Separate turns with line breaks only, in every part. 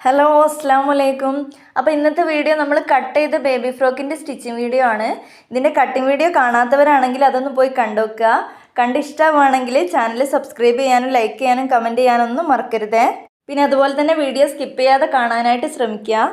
Hello അസ്സാം വലൈക്കും അപ്പോൾ ഇന്നത്തെ വീഡിയോ നമ്മൾ കട്ട് ചെയ്ത ബേബി ഫ്രോക്കിന്റെ സ്റ്റിച്ചിങ് വീഡിയോ ആണ്. ഇതിന്റെ കട്ടിങ് വീഡിയോ കാണാത്തവരാണെങ്കിൽ അതൊന്ന് പോയി കണ്ടുവെക്കുക കണ്ട് ഇഷ്ടമാണെങ്കിൽ ചാനൽ സബ്സ്ക്രൈബ് ചെയ്യാനും ലൈക്ക് ചെയ്യാനും കമന്റ് ചെയ്യാനൊന്നും മറക്കരുതേ. പിന്നെ അതുപോലെ തന്നെ വീഡിയോ സ്കിപ്പ് ചെയ്യാതെ കാണാനായിട്ട് ശ്രമിക്കുക.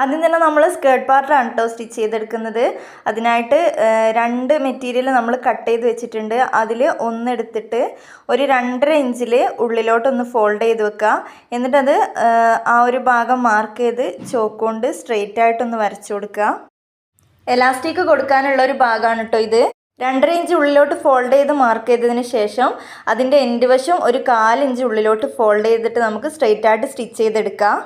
ആദ്യം തന്നെ നമ്മൾ സ്കേർട്ട് പാർട്ടാണ് കേട്ടോ സ്റ്റിച്ച് ചെയ്തെടുക്കുന്നത്. അതിനായിട്ട് രണ്ട് മെറ്റീരിയൽ നമ്മൾ കട്ട് ചെയ്ത് വെച്ചിട്ടുണ്ട്. അതിൽ ഒന്നെടുത്തിട്ട് ഒരു രണ്ടര ഇഞ്ചിൽ ഉള്ളിലോട്ടൊന്ന് ഫോൾഡ് ചെയ്ത് വെക്കുക. എന്നിട്ടത് ആ ഒരു ഭാഗം മാർക്ക് ചെയ്ത് ചോക്ക് കൊണ്ട് സ്ട്രെയിറ്റ് ആയിട്ടൊന്ന് വരച്ചു കൊടുക്കുക. എലാസ്റ്റിക് കൊടുക്കാനുള്ള ഒരു ഭാഗമാണ് കേട്ടോ ഇത്. രണ്ടര ഇഞ്ച് ഉള്ളിലോട്ട് ഫോൾഡ് ചെയ്ത് മാർക്ക് ചെയ്തതിന് ശേഷം അതിന്റെ എൻഡ് വശം ഒരു കാലിഞ്ച് ഉള്ളിലോട്ട് ഫോൾഡ് ചെയ്തിട്ട് നമുക്ക് സ്ട്രെയിറ്റ് ആയിട്ട് സ്റ്റിച്ച് ചെയ്തെടുക്കാം.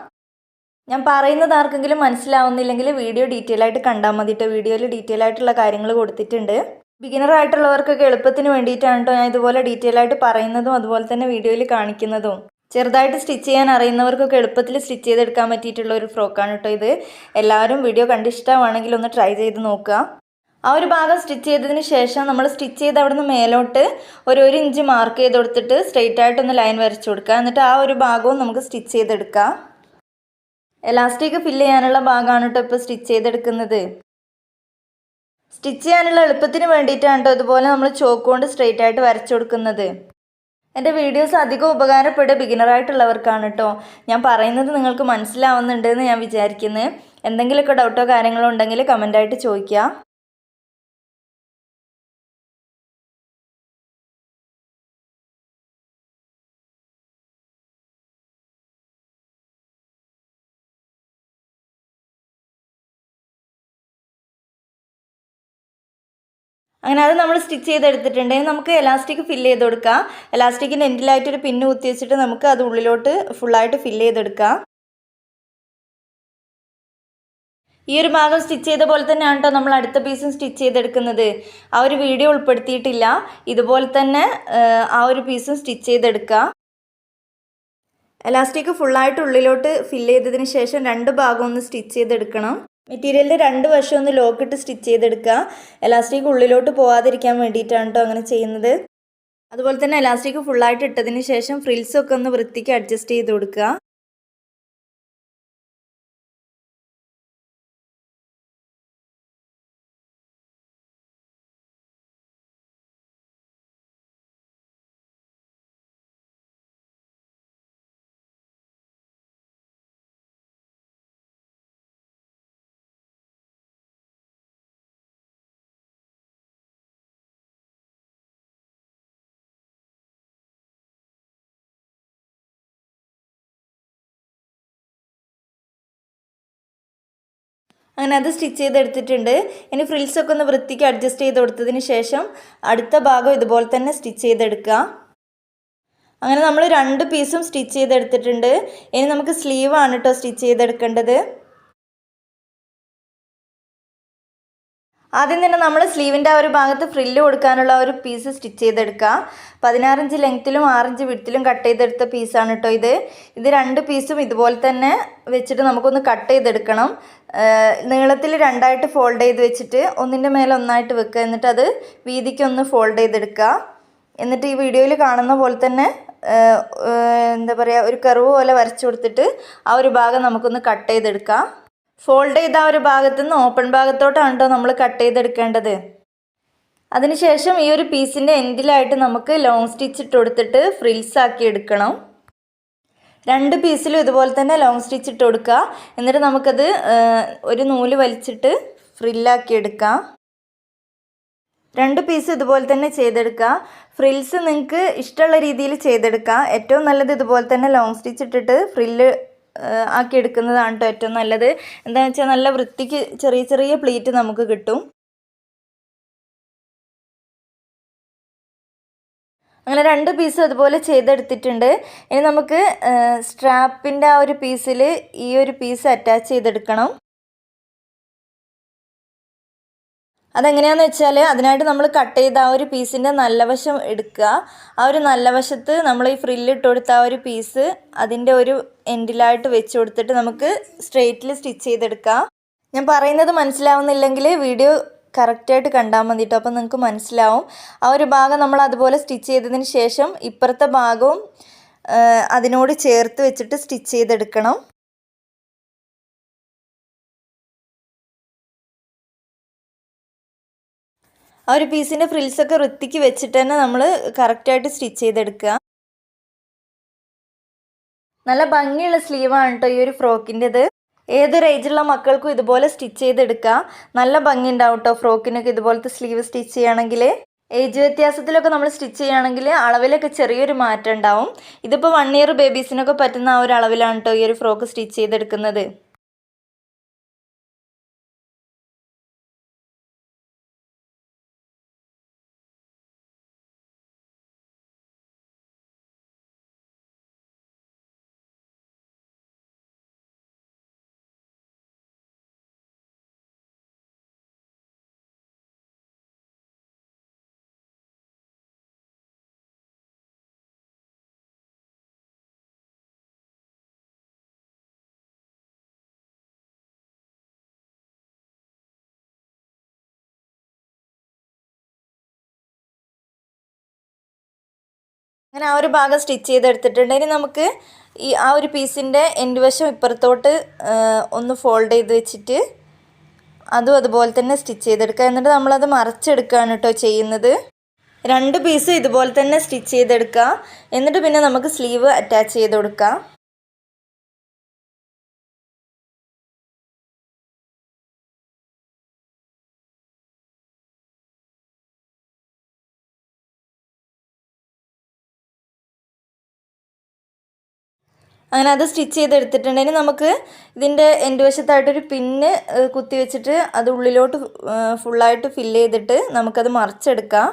ഞാൻ പറയുന്നത് ആർക്കെങ്കിലും മനസ്സിലാവുന്നില്ലെങ്കിൽ വീഡിയോ ഡീറ്റെയിൽ ആയിട്ട് കണ്ടാൽ മതി കേട്ടോ വീഡിയോയിൽ ഡീറ്റെയിൽ ആയിട്ടുള്ള കാര്യങ്ങൾ കൊടുത്തിട്ടുണ്ട്. ബിഗിനർ ആയിട്ടുള്ളവർക്കൊക്കെ എളുപ്പത്തിന് വേണ്ടിയിട്ടാണ് കേട്ടോ ഞാൻ ഇതുപോലെ ഡീറ്റെയിൽ ആയിട്ട് പറയുന്നതും അതുപോലെ തന്നെ വീഡിയോയിൽ കാണിക്കുന്നതും. ചെറുതായിട്ട് സ്റ്റിച്ച് ചെയ്യാൻ അറിയുന്നവർക്കൊക്കെ എളുപ്പത്തിൽ സ്റ്റിച്ച് ചെയ്തെടുക്കാൻ പറ്റിയിട്ടുള്ള ഒരു ഫ്രോക്കാണ് കേട്ടോ ഇത്. എല്ലാവരും വീഡിയോ കണ്ടിഷ്ടമാണെങ്കിൽ ഒന്ന് ട്രൈ ചെയ്ത് നോക്കുക. ആ ഒരു ഭാഗം സ്റ്റിച്ച് ചെയ്തതിന് ശേഷം നമ്മൾ സ്റ്റിച്ച് ചെയ്ത് അവിടെ നിന്ന് മേലോട്ട് ഒരു ഒരു ഇഞ്ച് മാർക്ക് ചെയ്ത് കൊടുത്തിട്ട് സ്ട്രെയിറ്റ് ആയിട്ടൊന്ന് ലൈൻ വരച്ചു കൊടുക്കുക. എന്നിട്ട് ആ ഒരു ഭാഗവും നമുക്ക് സ്റ്റിച്ച് ചെയ്തെടുക്കാം. എലാസ്റ്റിക് ഫില്ല് ചെയ്യാനുള്ള ഭാഗമാണ് കേട്ടോ ഇപ്പോൾ സ്റ്റിച്ച് ചെയ്തെടുക്കുന്നത്. സ്റ്റിച്ച് ചെയ്യാനുള്ള എളുപ്പത്തിന് വേണ്ടിയിട്ടാണ് കേട്ടോ ഇതുപോലെ നമ്മൾ ചോക്ക് കൊണ്ട് സ്ട്രെയിറ്റ് ആയിട്ട് വരച്ചു കൊടുക്കുന്നത്. എന്റെ വീഡിയോസ് അധികം ഉപകാരപ്പെടുക ബിഗിനറായിട്ടുള്ളവർക്കാണ് കേട്ടോ ഞാൻ പറയുന്നത് നിങ്ങൾക്ക് മനസ്സിലാവുന്നുണ്ടെന്ന് ഞാൻ വിചാരിക്കുന്നത് എന്തെങ്കിലുമൊക്കെ ഡൗട്ടോ കാര്യങ്ങളോ ഉണ്ടെങ്കിൽ കമന്റായിട്ട് ചോദിക്കുക. അങ്ങനെ അത് നമ്മൾ സ്റ്റിച്ച് ചെയ്തെടുത്തിട്ടുണ്ടെങ്കിൽ നമുക്ക് എലാസ്റ്റിക് ഫില്ല് ചെയ്ത് കൊടുക്കാം എലാസ്റ്റിക്കിന്റെ എൻഡിലായിട്ടൊരു പിന്ന് കുത്തി വെച്ചിട്ട് നമുക്ക് അത് ഉള്ളിലോട്ട് ഫുള്ളായിട്ട് ഫില്ല് ചെയ്തെടുക്കാം. ഈ ഒരു ഭാഗം സ്റ്റിച്ച് ചെയ്ത പോലെ തന്നെയാണ് കേട്ടോ നമ്മൾ അടുത്ത പീസും സ്റ്റിച്ച് ചെയ്തെടുക്കുന്നത്. ആ ഒരു വീഡിയോ ഉൾപ്പെടുത്തിയിട്ടില്ല. ഇതുപോലെ തന്നെ ആ, ഒരു പീസും സ്റ്റിച്ച് ചെയ്തെടുക്കുക എലാസ്റ്റിക് ഫുള്ളായിട്ട് ഉള്ളിലോട്ട് ഫില്ല് ചെയ്തതിന് ശേഷം രണ്ട് ഭാഗം ഒന്ന് സ്റ്റിച്ച് ചെയ്തെടുക്കണം. മെറ്റീരിയലിന്റെ രണ്ട് വശം ഒന്ന് ലോക്കിട്ട് സ്റ്റിച്ച് ചെയ്തെടുക്കുക. എലാസ്റ്റിക് ഉള്ളിലോട്ട് പോവാതിരിക്കാൻ വേണ്ടിയിട്ടാണ് കേട്ടോ അങ്ങനെ ചെയ്യുന്നത്. അതുപോലെ തന്നെ എലാസ്റ്റിക് ഫുള്ളായിട്ട് ഇട്ടതിന് ശേഷം ഫ്രിൽസൊക്കെ ഒന്ന് വൃത്തിക്ക് അഡ്ജസ്റ്റ് ചെയ്ത് കൊടുക്കുക. അങ്ങനെ അത് സ്റ്റിച്ച് ചെയ്തെടുത്തിട്ടുണ്ട്. ഇനി ഫ്രിൽസൊക്കെ ഒന്ന് വൃത്തിക്ക് അഡ്ജസ്റ്റ് ചെയ്ത് കൊടുത്തതിന് ശേഷം അടുത്ത ഭാഗം ഇതുപോലെ തന്നെ സ്റ്റിച്ച് ചെയ്തെടുക്കുക. അങ്ങനെ നമ്മൾ രണ്ട് പീസും സ്റ്റിച്ച് ചെയ്തെടുത്തിട്ടുണ്ട്. ഇനി നമുക്ക് സ്ലീവാണ് കേട്ടോ സ്റ്റിച്ച് ചെയ്തെടുക്കേണ്ടത്. ആദ്യം തന്നെ നമ്മൾ സ്ലീവിന്റെ ആ ഒരു ഭാഗത്ത് ഫ്രില്ല് കൊടുക്കാനുള്ള ഒരു പീസ് സ്റ്റിച്ച് ചെയ്തെടുക്കുക പതിനാറിഞ്ച് ലെങ്ത്തിലും ആറിഞ്ച് വിടത്തിലും കട്ട് ചെയ്തെടുത്ത പീസാണ് കേട്ടോ ഇത്. ഇത് രണ്ട് പീസും ഇതുപോലെ തന്നെ വെച്ചിട്ട് നമുക്കൊന്ന് കട്ട് ചെയ്തെടുക്കണം. നീളത്തിൽ രണ്ടായിട്ട് ഫോൾഡ് ചെയ്ത് വെച്ചിട്ട് ഒന്നിന്റെ മേലെ ഒന്നായിട്ട് വെക്കുക എന്നിട്ട് അത് വീതിക്കൊന്ന് ഫോൾഡ് ചെയ്തെടുക്കുക എന്നിട്ട് ഈ വീഡിയോയിൽ കാണുന്ന പോലെ തന്നെ എന്താ പറയുക ഒരു കർവ് പോലെ വരച്ചു കൊടുത്തിട്ട് ആ ഒരു ഭാഗം നമുക്കൊന്ന് കട്ട് ചെയ്തെടുക്കാം. ഫോൾഡ് ചെയ്ത ഒരു ഭാഗത്തു നിന്ന് ഓപ്പൺ ഭാഗത്തോട്ടാണ് കേട്ടോ നമ്മൾ കട്ട് ചെയ്തെടുക്കേണ്ടത്. അതിനുശേഷം ഈ ഒരു പീസിന്റെ എൻഡിലായിട്ട് നമുക്ക് ലോങ് സ്റ്റിച്ച് ഇട്ട് കൊടുത്തിട്ട് ഫ്രിൽസ് ആക്കി എടുക്കണം. രണ്ട് പീസിലും ഇതുപോലെ തന്നെ ലോങ് സ്റ്റിച്ച് ഇട്ട് കൊടുക്കുക. എന്നിട്ട് നമുക്കത് ഒരു നൂൽ വലിച്ചിട്ട് ഫ്രില്ലാക്കി എടുക്കാം. രണ്ട് പീസ് ഇതുപോലെ തന്നെ ചെയ്തെടുക്കുക. ഫ്രിൽസ് നിങ്ങൾക്ക് ഇഷ്ടമുള്ള രീതിയിൽ ചെയ്തെടുക്കാം. ഏറ്റവും നല്ലത് ഇതുപോലെ തന്നെ ലോങ് സ്റ്റിച്ച് ഇട്ടിട്ട് ഫ്രില്ല് ആക്കി എടുക്കുന്നതാണ് കേട്ടോ ഏറ്റവും നല്ലത്. എന്താണെന്ന് വെച്ചാൽ നല്ല വൃത്തിക്ക് ചെറിയ ചെറിയ പ്ലേറ്റ് നമുക്ക് കിട്ടും. അങ്ങനെ രണ്ട് പീസ് അതുപോലെ ചെയ്തെടുത്തിട്ടുണ്ട്. ഇനി നമുക്ക് സ്ട്രാപ്പിന്റെ ആ ഒരു പീസിൽ ഈ ഒരു പീസ് അറ്റാച്ച് ചെയ്തെടുക്കണം. അതെങ്ങനെയാണെന്ന് വെച്ചാൽ അതിനായിട്ട് നമ്മൾ കട്ട് ചെയ്ത ആ ഒരു പീസിന്റെ നല്ല വശം എടുക്കുക. ആ ഒരു നല്ല വശത്ത് നമ്മൾ ഈ ഫ്രില്ല് ഇട്ട് കൊടുത്ത ആ ഒരു പീസ് അതിന്റെ ഒരു എൻഡിലായിട്ട് വെച്ച് കൊടുത്തിട്ട് നമുക്ക് സ്ട്രെയിറ്റിൽ സ്റ്റിച്ച് ചെയ്തെടുക്കാം. ഞാൻ പറയുന്നത് മനസ്സിലാവുന്നില്ലെങ്കിൽ വീഡിയോ കറക്റ്റായിട്ട് കണ്ടാൽ മതി കേട്ടോ നിങ്ങൾക്ക് മനസ്സിലാവും. ആ ഒരു ഭാഗം നമ്മൾ അതുപോലെ സ്റ്റിച്ച് ചെയ്തതിന് ശേഷം ഇപ്പുറത്തെ ഭാഗവും അതിനോട് ചേർത്ത് വെച്ചിട്ട് സ്റ്റിച്ച് ചെയ്തെടുക്കണം. ആ ഒരു പീസിന്റെ ഫ്രിൽസൊക്കെ വൃത്തിക്ക് വെച്ചിട്ട് തന്നെ നമ്മൾ കറക്റ്റായിട്ട് സ്റ്റിച്ച് ചെയ്തെടുക്കുക. നല്ല ഭംഗിയുള്ള സ്ലീവാണ് കേട്ടോ ഈ ഒരു ഫ്രോക്കിന്റെത് ഏതൊരു ഏജുള്ള മക്കൾക്കും ഇതുപോലെ സ്റ്റിച്ച് ചെയ്തെടുക്കാം നല്ല ഭംഗി ഉണ്ടാവും കേട്ടോ ഫ്രോക്കിനൊക്കെ ഇതുപോലത്തെ സ്ലീവ് സ്റ്റിച്ച് ചെയ്യുകയാണെങ്കിൽ ഏജ് വ്യത്യാസത്തിലൊക്കെ നമ്മൾ സ്റ്റിച്ച് ചെയ്യുകയാണെങ്കിൽ അളവിലൊക്കെ ചെറിയൊരു മാറ്റം ഉണ്ടാവും. ഇതിപ്പോൾ വൺ ഇയർ ബേബീസിനൊക്കെ പറ്റുന്ന ആ ഒരു അളവിലാണ് കേട്ടോ ഈ ഒരു ഫ്രോക്ക് സ്റ്റിച്ച് ചെയ്തെടുക്കുന്നത്. അങ്ങനെ ആ ഒരു ഭാഗം സ്റ്റിച്ച് ചെയ്തെടുത്തിട്ടുണ്ട്. ഇനി നമുക്ക് ഈ ആ ഒരു പീസിന്റെ എൻഡ് വശം ഇപ്പുറത്തോട്ട് ഒന്ന് ഫോൾഡ് ചെയ്ത് വെച്ചിട്ട് അതും അതുപോലെ തന്നെ സ്റ്റിച്ച് ചെയ്തെടുക്കുക. എന്നിട്ട് നമ്മളത് മറച്ചെടുക്കുകയാണ് കേട്ടോ ചെയ്യുന്നത്. രണ്ട് പീസും ഇതുപോലെ തന്നെ സ്റ്റിച്ച് ചെയ്തെടുക്കുക. എന്നിട്ട് പിന്നെ നമുക്ക് സ്ലീവ് അറ്റാച്ച് ചെയ്ത് കൊടുക്കാം. അങ്ങനെ അത് സ്റ്റിച്ച് ചെയ്തെടുത്തിട്ടുണ്ടെങ്കിൽ നമുക്ക് ഇതിന്റെ എന്റെ വശത്തായിട്ടൊരു പിന്ന് കുത്തി വെച്ചിട്ട് അത് ഉള്ളിലോട്ട് ഫുള്ളായിട്ട് ഫില്ല് ചെയ്തിട്ട് നമുക്കത് മറിച്ചെടുക്കാം.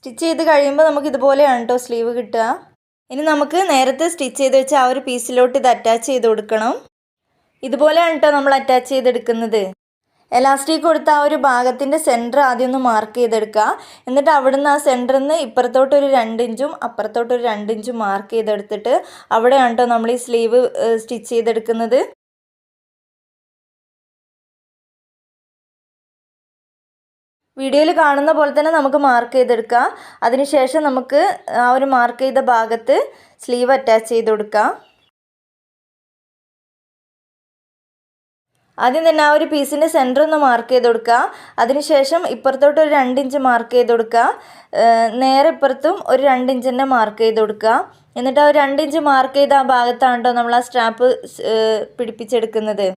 സ്റ്റിച്ച് ചെയ്ത് കഴിയുമ്പോൾ നമുക്ക് ഇതുപോലെയാണ് കേട്ടോ സ്ലീവ് കിട്ടുക. ഇനി നമുക്ക് നേരത്തെ സ്റ്റിച്ച് ചെയ്ത് വെച്ച ആ ഒരു പീസിലോട്ട് ഇത് അറ്റാച്ച് ചെയ്ത് കൊടുക്കണം. ഇതുപോലെയാണ് കേട്ടോ നമ്മൾ അറ്റാച്ച് ചെയ്തെടുക്കുന്നത്. എലാസ്റ്റിക് കൊടുത്ത ആ ഒരു ഭാഗത്തിന്റെ സെന്റർ ആദ്യം ഒന്ന് മാർക്ക് ചെയ്തെടുക്കുക. എന്നിട്ട് അവിടുന്ന് ആ സെന്ററിൽ നിന്ന് ഇപ്പുറത്തോട്ടൊരു രണ്ട് ഇഞ്ചും അപ്പുറത്തോട്ട് ഒരു രണ്ട് ഇഞ്ചും മാർക്ക് ചെയ്തെടുത്തിട്ട് അവിടെയാണ് കേട്ടോ നമ്മൾ ഈ സ്ലീവ് സ്റ്റിച്ച് ചെയ്തെടുക്കുന്നത്. വീഡിയോയിൽ കാണുന്ന പോലെ തന്നെ നമുക്ക് മാർക്ക് ചെയ്തെടുക്കാം. അതിനുശേഷം നമുക്ക് ആ ഒരു മാർക്ക് ചെയ്ത ഭാഗത്ത് സ്ലീവ് അറ്റാച്ച് ചെയ്ത് കൊടുക്കാം. ആദ്യം തന്നെ ആ ഒരു പീസിന്റെ സെന്റർ ഒന്ന് മാർക്ക് ചെയ്ത് കൊടുക്കുക. അതിനുശേഷം ഇപ്പുറത്തോട്ട് ഒരു രണ്ട് ഇഞ്ച് മാർക്ക് ചെയ്ത് കൊടുക്കുക. നേരെ ഇപ്പുറത്തും ഒരു രണ്ട് ഇഞ്ച് തന്നെ മാർക്ക് ചെയ്ത് കൊടുക്കുക. എന്നിട്ട് ആ ഒരു രണ്ട് ഇഞ്ച് മാർക്ക് ചെയ്ത ആ ഭാഗത്താണ് നമ്മൾ ആ സ്ട്രാപ്പ് പിടിപ്പിച്ചെടുക്കുന്നത്.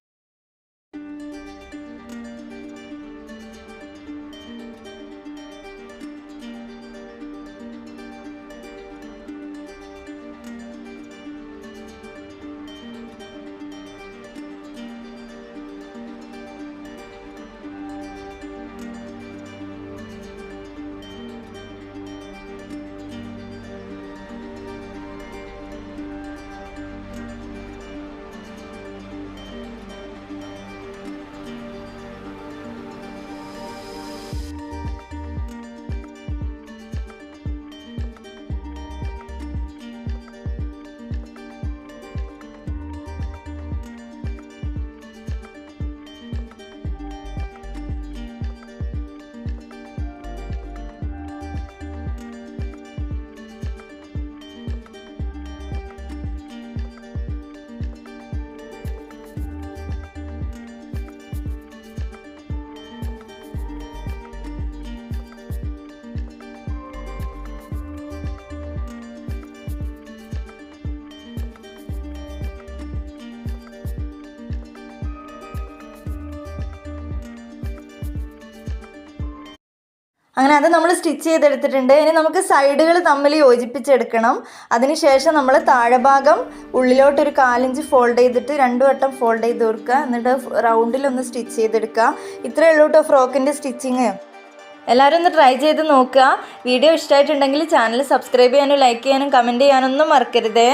അങ്ങനെ അത് നമ്മൾ സ്റ്റിച്ച് ചെയ്തെടുത്തിട്ടുണ്ട്. ഇനി നമുക്ക് സൈഡുകൾ തമ്മിൽ യോജിപ്പിച്ചെടുക്കണം. അതിനുശേഷം നമ്മൾ താഴെഭാഗം ഉള്ളിലോട്ടൊരു കാലിഞ്ച് ഫോൾഡ് ചെയ്തിട്ട് രണ്ടു വട്ടം ഫോൾഡ് ചെയ്ത് കൊടുക്കുക. എന്നിട്ട് റൗണ്ടിലൊന്ന് സ്റ്റിച്ച് ചെയ്തെടുക്കുക. ഇത്രയേ ഉള്ളൂ കേട്ടോ ഫ്രോക്കിന്റെ സ്റ്റിച്ചിങ്. എല്ലാവരും ഒന്ന് ട്രൈ ചെയ്ത് നോക്കുക. വീഡിയോ ഇഷ്ടമായിട്ടുണ്ടെങ്കിൽ ചാനൽ സബ്സ്ക്രൈബ് ചെയ്യാനും ലൈക്ക് ചെയ്യാനും കമന്റ് ചെയ്യാനൊന്നും മറക്കരുതേ.